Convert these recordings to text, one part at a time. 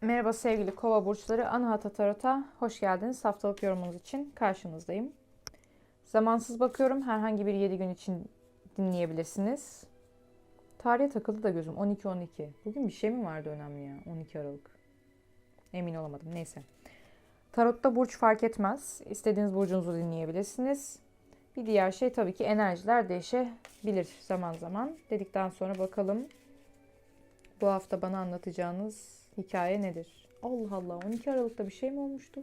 Merhaba sevgili kova burçları. Anahata Tarot'a hoş geldiniz. Haftalık yorumunuz için karşınızdayım. Zamansız bakıyorum. Herhangi bir 7 gün için dinleyebilirsiniz. Tarihe takıldı da gözüm. 12-12. Bugün bir şey mi vardı önemli ya? 12 Aralık. Emin olamadım. Neyse. Tarot'ta burç fark etmez. İstediğiniz burcunuzu dinleyebilirsiniz. Bir diğer şey tabii ki enerjiler değişebilir zaman zaman. Dedikten sonra bakalım bu hafta bana anlatacağınız hikaye nedir? Allah Allah 12 Aralık'ta bir şey mi olmuştu?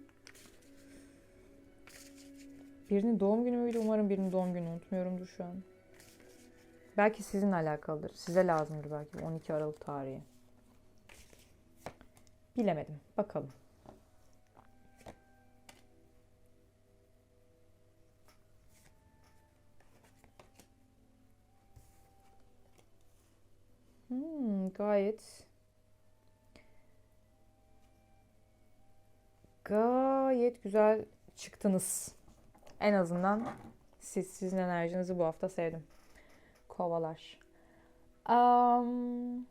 Birinin doğum günü müydü? Umarım birinin doğum günü unutmuyorumdur şu an. Belki sizinle alakalıdır. Size lazımdır belki bu 12 Aralık tarihi. Bilemedim. Bakalım. Hmm, gayet gayet güzel çıktınız. En azından siz sizin enerjinizi bu hafta sevdim. Kovalar. Am,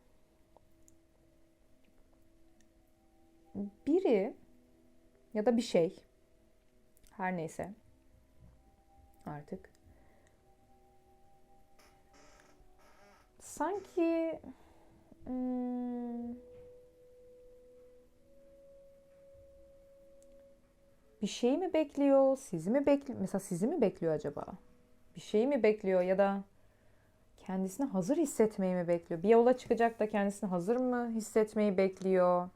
biri ya da bir şey her neyse artık sanki bir şey mi bekliyor? Sizi mi bekliyor? Mesela sizi mi bekliyor acaba? Bir şey mi bekliyor ya da kendisini hazır hissetmeyi mi bekliyor? Bir yola çıkacak da kendisini hazır mı hissetmeyi bekliyor?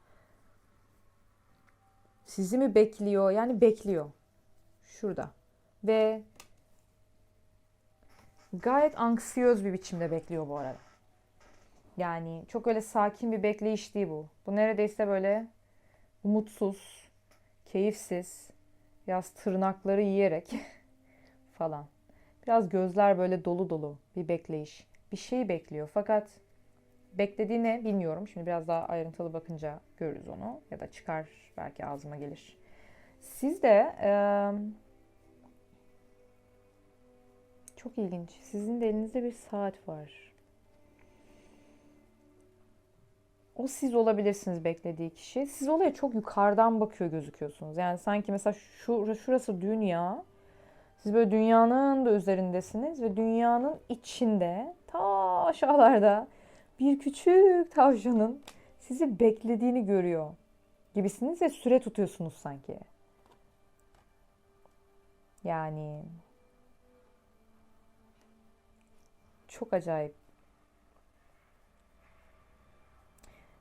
Sizi mi bekliyor? Yani bekliyor. Şurada. Ve gayet anksiyöz bir biçimde bekliyor bu arada. Yani çok öyle sakin bir bekleyiş değil bu. Bu neredeyse böyle umutsuz, keyifsiz, biraz tırnakları yiyerek falan. Biraz gözler böyle dolu dolu bir bekleyiş. Bir şey bekliyor fakat beklediği ne bilmiyorum. Şimdi biraz daha ayrıntılı bakınca görürüz onu ya da çıkar belki ağzıma gelir. Siz de eee, çok ilginç. Sizin de elinizde bir saat var. O siz olabilirsiniz beklediği kişi. Siz olaya çok yukarıdan bakıyor gözüküyorsunuz. Yani sanki mesela şu, şurası dünya. Siz böyle dünyanın da üzerindesiniz ve dünyanın içinde ta aşağılarda bir küçük tavşanın sizi beklediğini görüyor gibisiniz ve süre tutuyorsunuz sanki. Yani çok acayip.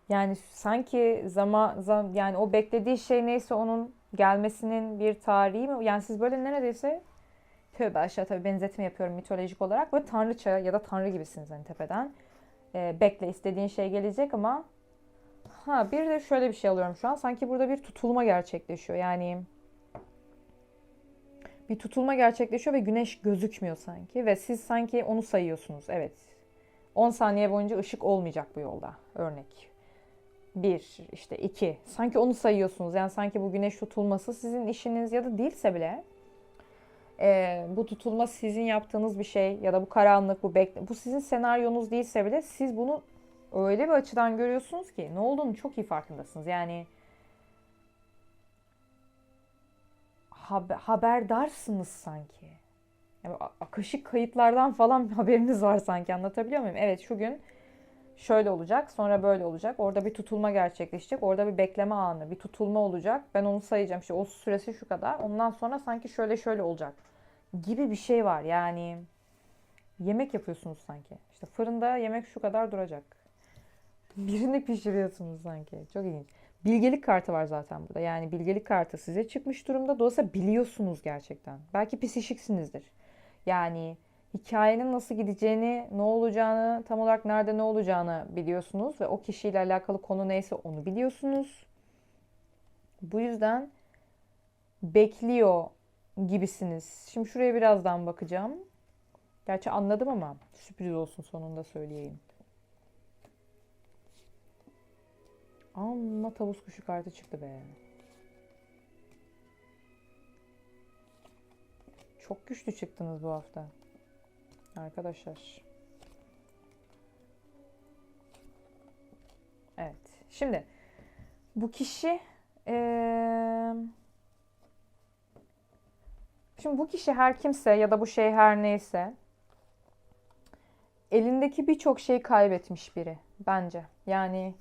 Yani sanki zaman, zam, yani o beklediği şey neyse onun gelmesinin bir tarihi mi? Yani siz böyle neredeyse tövbe aşağı tabii benzetme yapıyorum mitolojik olarak ve tanrıça ya da tanrı gibisiniz hani tepeden. Ee, bekle istediğin şey gelecek ama ha bir de şöyle bir şey alıyorum şu an. Sanki burada bir tutulma gerçekleşiyor. Yani bir tutulma gerçekleşiyor ve güneş gözükmüyor sanki ve siz sanki onu sayıyorsunuz. Evet. 10 saniye boyunca ışık olmayacak bu yolda. Örnek. Bir, işte iki. Sanki onu sayıyorsunuz. Yani sanki bu güneş tutulması sizin işiniz ya da değilse bile e, bu tutulma sizin yaptığınız bir şey ya da bu karanlık, bu bekle, bu sizin senaryonuz değilse bile siz bunu öyle bir açıdan görüyorsunuz ki ne olduğunu çok iyi farkındasınız. Yani haber, haberdarsınız sanki. Yani akışık kayıtlardan falan haberiniz var sanki anlatabiliyor muyum? Evet şu gün şöyle olacak, sonra böyle olacak. Orada bir tutulma gerçekleşecek. Orada bir bekleme anı, bir tutulma olacak. Ben onu sayacağım. İşte o süresi şu kadar. Ondan sonra sanki şöyle şöyle olacak gibi bir şey var. Yani yemek yapıyorsunuz sanki. İşte fırında yemek şu kadar duracak. Birini pişiriyorsunuz sanki. Çok ilginç. Bilgelik kartı var zaten burada. Yani bilgelik kartı size çıkmış durumda. Dolayısıyla biliyorsunuz gerçekten. Belki psişiksinizdir. Yani hikayenin nasıl gideceğini, ne olacağını, tam olarak nerede ne olacağını biliyorsunuz ve o kişiyle alakalı konu neyse onu biliyorsunuz. Bu yüzden bekliyor gibisiniz. Şimdi şuraya birazdan bakacağım. Gerçi anladım ama sürpriz olsun sonunda söyleyeyim. Amma tavus kuşu kartı çıktı be. Çok güçlü çıktınız bu hafta. Arkadaşlar. Evet. Şimdi Bu kişi eee, şimdi bu kişi her kimse ya da bu şey her neyse elindeki birçok şeyi kaybetmiş biri bence. Yani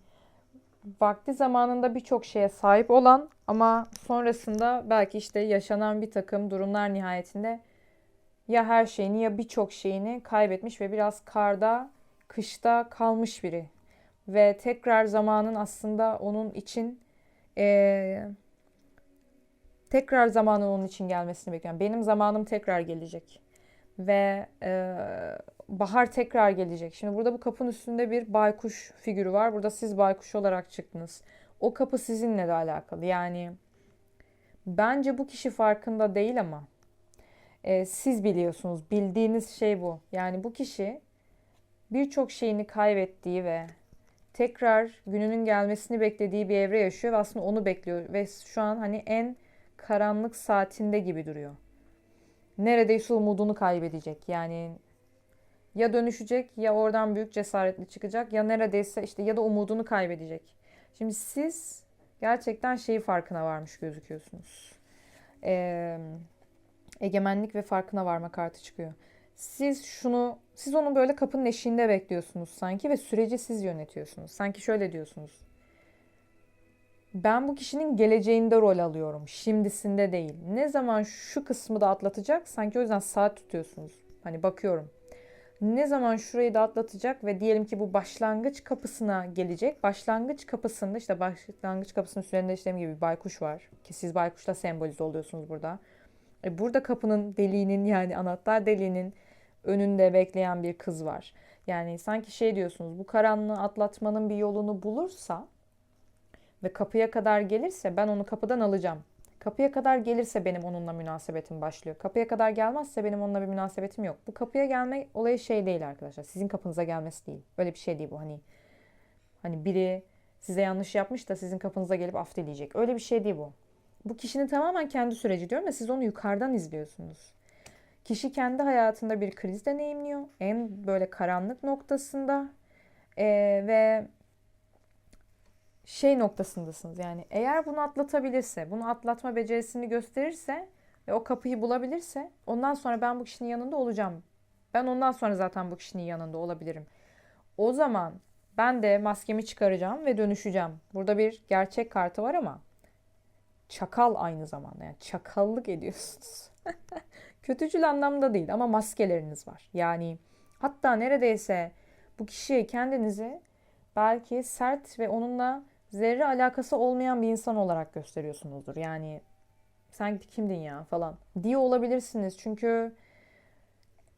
vakti zamanında birçok şeye sahip olan ama sonrasında belki işte yaşanan bir takım durumlar nihayetinde ya her şeyini ya birçok şeyini kaybetmiş ve biraz karda, kışta kalmış biri. Ve tekrar zamanın aslında onun için eee, tekrar zamanın onun için gelmesini bekliyorum. Benim zamanım tekrar gelecek. Ve eee, bahar tekrar gelecek. Şimdi burada bu kapının üstünde bir baykuş figürü var. Burada siz baykuş olarak çıktınız. O kapı sizinle de alakalı. Yani bence bu kişi farkında değil ama e, siz biliyorsunuz. Bildiğiniz şey bu. Yani bu kişi birçok şeyini kaybettiği ve tekrar gününün gelmesini beklediği bir evre yaşıyor ve aslında onu bekliyor ve şu an hani en karanlık saatinde gibi duruyor. Neredeyse umudunu kaybedecek. Yani ya dönüşecek ya oradan büyük cesaretli çıkacak ya neredeyse işte ya da umudunu kaybedecek. Şimdi siz gerçekten şeyi farkına varmış gözüküyorsunuz. Ee, egemenlik ve farkına varma kartı çıkıyor. Siz şunu, siz onu böyle kapının eşiğinde bekliyorsunuz sanki ve süreci siz yönetiyorsunuz. Sanki şöyle diyorsunuz. Ben bu kişinin geleceğinde rol alıyorum, şimdisinde değil. Ne zaman şu kısmı da atlatacak, sanki o yüzden saat tutuyorsunuz. Hani bakıyorum. Ne zaman şurayı da atlatacak ve diyelim ki bu başlangıç kapısına gelecek. Başlangıç kapısında işte başlangıç kapısının üzerinde işte gibi bir baykuş var. Ki siz baykuşla sembolize oluyorsunuz burada. E burada kapının deliğinin yani anahtar deliğinin önünde bekleyen bir kız var. Yani sanki şey diyorsunuz bu karanlığı atlatmanın bir yolunu bulursa ve kapıya kadar gelirse ben onu kapıdan alacağım. Kapıya kadar gelirse benim onunla münasebetim başlıyor. Kapıya kadar gelmezse benim onunla bir münasebetim yok. Bu kapıya gelme olayı şey değil arkadaşlar. Sizin kapınıza gelmesi değil. Öyle bir şey değil bu. Hani hani biri size yanlış yapmış da sizin kapınıza gelip af dileyecek. Öyle bir şey değil bu. Bu kişinin tamamen kendi süreci diyorum ve siz onu yukarıdan izliyorsunuz. Kişi kendi hayatında bir kriz deneyimliyor. En böyle karanlık noktasında Ee, ve şey noktasındasınız. Yani eğer bunu atlatabilirse, bunu atlatma becerisini gösterirse ve o kapıyı bulabilirse ondan sonra ben bu kişinin yanında olacağım. Ben ondan sonra zaten bu kişinin yanında olabilirim. O zaman ben de maskemi çıkaracağım ve dönüşeceğim. Burada bir gerçek kartı var ama çakal aynı zamanda. Yani çakallık ediyorsunuz. Kötücül anlamda değil ama maskeleriniz var. Yani hatta neredeyse bu kişiye kendinizi belki sert ve onunla zerre alakası olmayan bir insan olarak gösteriyorsunuzdur. Yani sen kimdin ya falan diye olabilirsiniz. Çünkü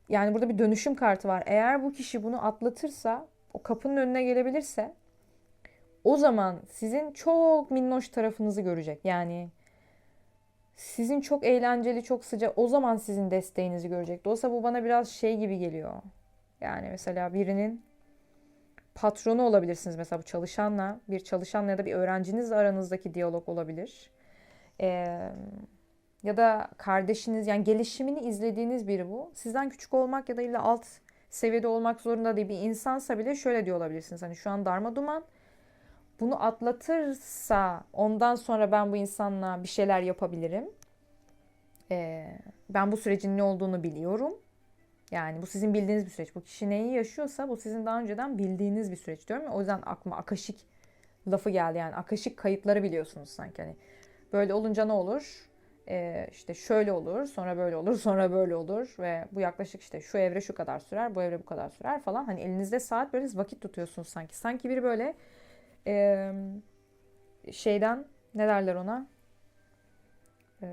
yani burada bir dönüşüm kartı var. Eğer bu kişi bunu atlatırsa, o kapının önüne gelebilirse o zaman sizin çok minnoş tarafınızı görecek. Yani sizin çok eğlenceli, çok sıcak o zaman sizin desteğinizi görecek. Dolayısıyla bu bana biraz şey gibi geliyor. Yani mesela birinin patronu olabilirsiniz mesela bu çalışanla, bir çalışanla ya da bir öğrencinizle aranızdaki diyalog olabilir. Ee, ya da kardeşiniz yani gelişimini izlediğiniz biri bu. Sizden küçük olmak ya da illa alt seviyede olmak zorunda değil bir insansa bile şöyle diyor olabilirsiniz. Hani şu an darma duman. Bunu atlatırsa ondan sonra ben bu insanla bir şeyler yapabilirim. Ee, ben bu sürecin ne olduğunu biliyorum. Yani bu sizin bildiğiniz bir süreç. Bu kişi neyi yaşıyorsa bu sizin daha önceden bildiğiniz bir süreç diyorum. O yüzden aklıma akaşik lafı geldi. Yani akaşik kayıtları biliyorsunuz sanki. Hani böyle olunca ne olur? Ee, işte şöyle olur, sonra böyle olur, sonra böyle olur ve bu yaklaşık işte şu evre şu kadar sürer, bu evre bu kadar sürer falan. Hani elinizde saat böyle vakit tutuyorsunuz sanki. Sanki biri böyle e, şeyden ne derler ona? Eee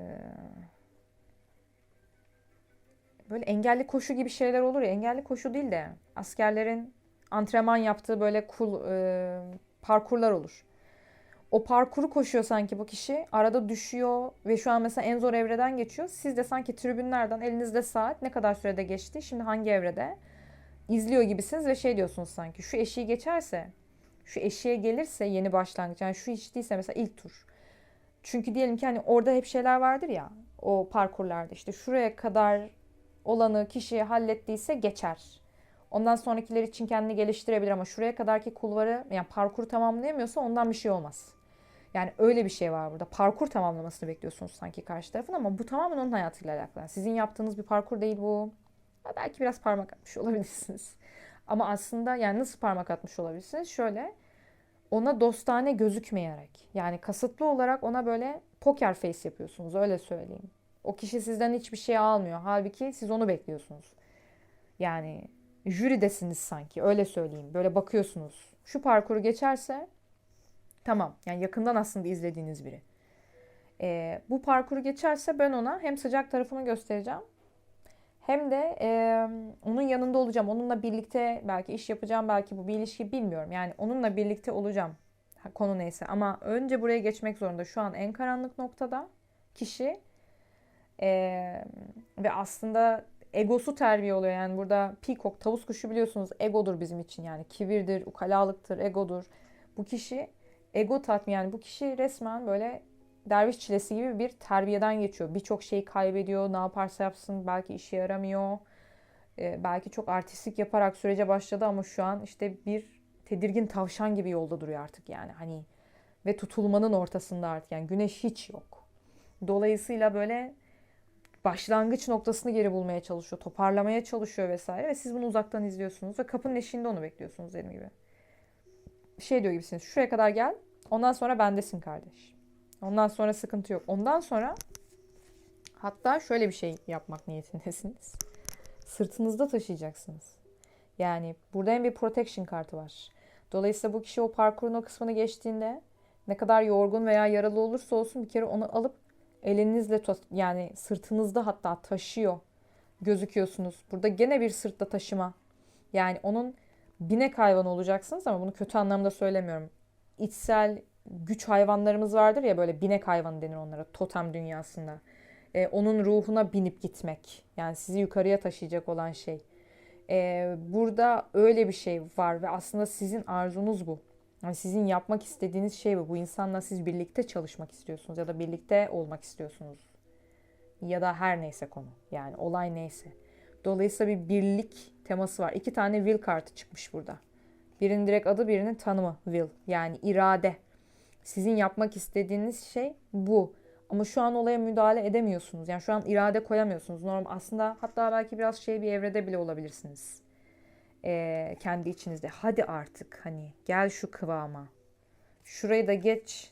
böyle engelli koşu gibi şeyler olur ya. Engelli koşu değil de askerlerin antrenman yaptığı böyle kul, e, parkurlar olur. O parkuru koşuyor sanki bu kişi. Arada düşüyor ve şu an mesela en zor evreden geçiyor. Siz de sanki tribünlerden elinizde saat ne kadar sürede geçti, şimdi hangi evrede izliyor gibisiniz ve şey diyorsunuz sanki şu eşiği geçerse, şu eşiğe gelirse yeni başlangıç yani şu hiç değilse mesela ilk tur. Çünkü diyelim ki hani orada hep şeyler vardır ya o parkurlarda işte şuraya kadar olanı kişi hallettiyse geçer. Ondan sonrakiler için kendini geliştirebilir ama şuraya kadarki kulvarı yani parkuru tamamlayamıyorsa ondan bir şey olmaz. Yani öyle bir şey var burada. Parkur tamamlamasını bekliyorsunuz sanki karşı tarafın ama bu tamamen onun hayatıyla alakalı. Sizin yaptığınız bir parkur değil bu. Belki biraz parmak atmış olabilirsiniz. Ama aslında yani nasıl parmak atmış olabilirsiniz? Şöyle ona dostane gözükmeyerek yani kasıtlı olarak ona böyle poker face yapıyorsunuz öyle söyleyeyim. O kişi sizden hiçbir şey almıyor. Halbuki siz onu bekliyorsunuz. Yani jüridesiniz sanki öyle söyleyeyim. Böyle bakıyorsunuz. Şu parkuru geçerse tamam. Yani yakından aslında izlediğiniz biri. Ee, bu parkuru geçerse ben ona hem sıcak tarafımı göstereceğim hem de e, onun yanında olacağım. Onunla birlikte belki iş yapacağım. Belki bu bir ilişki bilmiyorum. Yani onunla birlikte olacağım. Konu neyse. Ama önce buraya geçmek zorunda. Şu an en karanlık noktada kişi e, ve aslında egosu terbiye oluyor. Yani burada peacock, tavus kuşu biliyorsunuz egodur bizim için. Yani kibirdir, ukalalıktır, egodur. Bu kişi ego tatmin yani bu kişi resmen böyle derviş çilesi gibi bir terbiyeden geçiyor. Birçok şeyi kaybediyor. Ne yaparsa yapsın belki işe yaramıyor. Ee, belki çok artistik yaparak sürece başladı ama şu an işte bir tedirgin tavşan gibi yolda duruyor artık yani. Hani ve tutulmanın ortasında artık yani güneş hiç yok. Dolayısıyla böyle başlangıç noktasını geri bulmaya çalışıyor, toparlamaya çalışıyor vesaire ve siz bunu uzaktan izliyorsunuz ve kapının eşiğinde onu bekliyorsunuz dediğim gibi. Şey diyor gibisiniz. Şuraya kadar gel. Ondan sonra bendesin kardeş. Ondan sonra sıkıntı yok. Ondan sonra hatta şöyle bir şey yapmak niyetindesiniz. Sırtınızda taşıyacaksınız. Yani burada hem bir protection kartı var. Dolayısıyla bu kişi o parkurun o kısmını geçtiğinde ne kadar yorgun veya yaralı olursa olsun bir kere onu alıp elinizle yani sırtınızda hatta taşıyor gözüküyorsunuz. Burada gene bir sırtta taşıma. Yani onun binek hayvanı olacaksınız ama bunu kötü anlamda söylemiyorum. İçsel güç hayvanlarımız vardır ya böyle binek hayvanı denir onlara totem dünyasında. Ee, onun ruhuna binip gitmek. Yani sizi yukarıya taşıyacak olan şey. Ee, burada öyle bir şey var ve aslında sizin arzunuz bu. Yani sizin yapmak istediğiniz şey bu. Bu insanla siz birlikte çalışmak istiyorsunuz ya da birlikte olmak istiyorsunuz. Ya da her neyse konu. Yani olay neyse. Dolayısıyla bir birlik teması var. İki tane will kartı çıkmış burada. Birinin direkt adı birinin tanımı will. Yani irade. Sizin yapmak istediğiniz şey bu. Ama şu an olaya müdahale edemiyorsunuz. Yani şu an irade koyamıyorsunuz. Normal aslında hatta belki biraz şey bir evrede bile olabilirsiniz. Ee, kendi içinizde. Hadi artık hani gel şu kıvama. Şurayı da geç.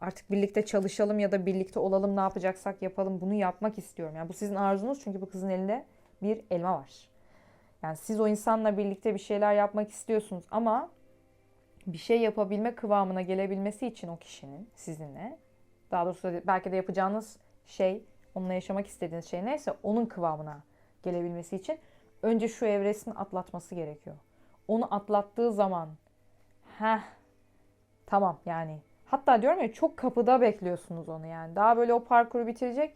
Artık birlikte çalışalım ya da birlikte olalım ne yapacaksak yapalım. Bunu yapmak istiyorum. Yani bu sizin arzunuz çünkü bu kızın elinde bir elma var. Yani siz o insanla birlikte bir şeyler yapmak istiyorsunuz ama bir şey yapabilme kıvamına gelebilmesi için o kişinin sizinle daha doğrusu belki de yapacağınız şey onunla yaşamak istediğiniz şey neyse onun kıvamına gelebilmesi için önce şu evresini atlatması gerekiyor. Onu atlattığı zaman heh tamam yani hatta diyorum ya çok kapıda bekliyorsunuz onu yani. Daha böyle o parkuru bitirecek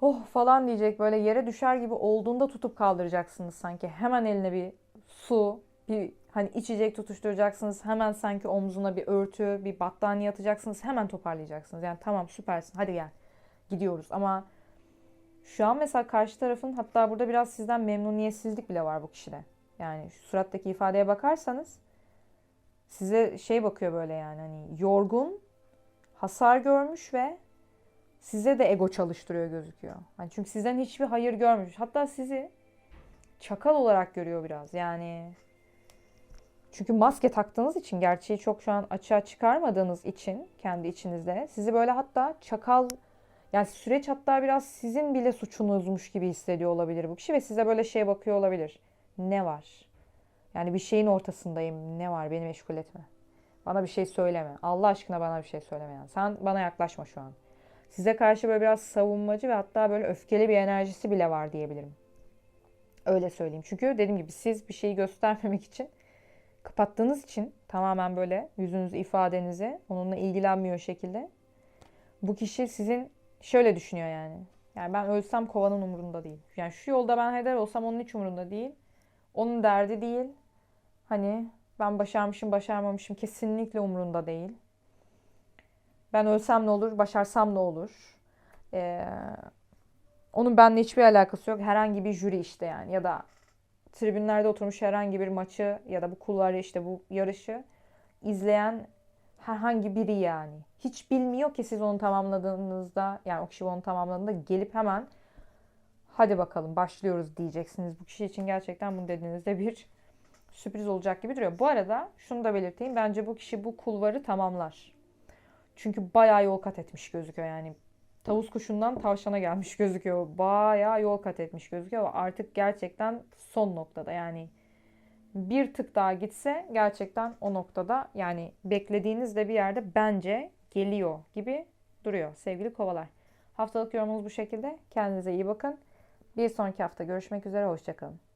oh falan diyecek böyle yere düşer gibi olduğunda tutup kaldıracaksınız sanki. Hemen eline bir su, bir Hani içecek tutuşturacaksınız. Hemen sanki omzuna bir örtü, bir battaniye atacaksınız. Hemen toparlayacaksınız. Yani tamam süpersin hadi gel. Gidiyoruz ama şu an mesela karşı tarafın hatta burada biraz sizden memnuniyetsizlik bile var bu kişide. Yani şu surattaki ifadeye bakarsanız size şey bakıyor böyle yani hani yorgun, hasar görmüş ve size de ego çalıştırıyor gözüküyor. Hani çünkü sizden hiçbir hayır görmüş. Hatta sizi çakal olarak görüyor biraz. Yani çünkü maske taktığınız için gerçeği çok şu an açığa çıkarmadığınız için kendi içinizde sizi böyle hatta çakal yani süreç hatta biraz sizin bile suçunuzmuş gibi hissediyor olabilir bu kişi ve size böyle şey bakıyor olabilir. Ne var? Yani bir şeyin ortasındayım. Ne var? Beni meşgul etme. Bana bir şey söyleme. Allah aşkına bana bir şey söyleme yani. Sen bana yaklaşma şu an. Size karşı böyle biraz savunmacı ve hatta böyle öfkeli bir enerjisi bile var diyebilirim. Öyle söyleyeyim. Çünkü dediğim gibi siz bir şeyi göstermemek için kapattığınız için tamamen böyle yüzünüz ifadenizi onunla ilgilenmiyor şekilde bu kişi sizin şöyle düşünüyor yani. Yani ben ölsem kovanın umurunda değil. Yani şu yolda ben heder olsam onun hiç umurunda değil. Onun derdi değil. Hani ben başarmışım başarmamışım kesinlikle umurunda değil. Ben ölsem ne olur, başarsam ne olur. Ee, onun benimle hiçbir alakası yok. Herhangi bir jüri işte yani ya da tribünlerde oturmuş herhangi bir maçı ya da bu kulvarı işte bu yarışı izleyen Herhangi biri yani. Hiç bilmiyor ki siz onu tamamladığınızda yani o kişi onu tamamladığında gelip hemen hadi bakalım başlıyoruz diyeceksiniz. Bu kişi için gerçekten bunu dediğinizde bir sürpriz olacak gibi duruyor. Bu arada şunu da belirteyim. Bence bu kişi bu kulvarı tamamlar. Çünkü bayağı yol kat etmiş gözüküyor yani. Tavus kuşundan tavşana gelmiş gözüküyor. Bayağı yol kat etmiş gözüküyor. Artık gerçekten son noktada yani bir tık daha gitse gerçekten o noktada yani beklediğiniz de bir yerde bence geliyor gibi duruyor sevgili kovalar. Haftalık yorumunuz bu şekilde. Kendinize iyi bakın. Bir sonraki hafta görüşmek üzere. Hoşçakalın.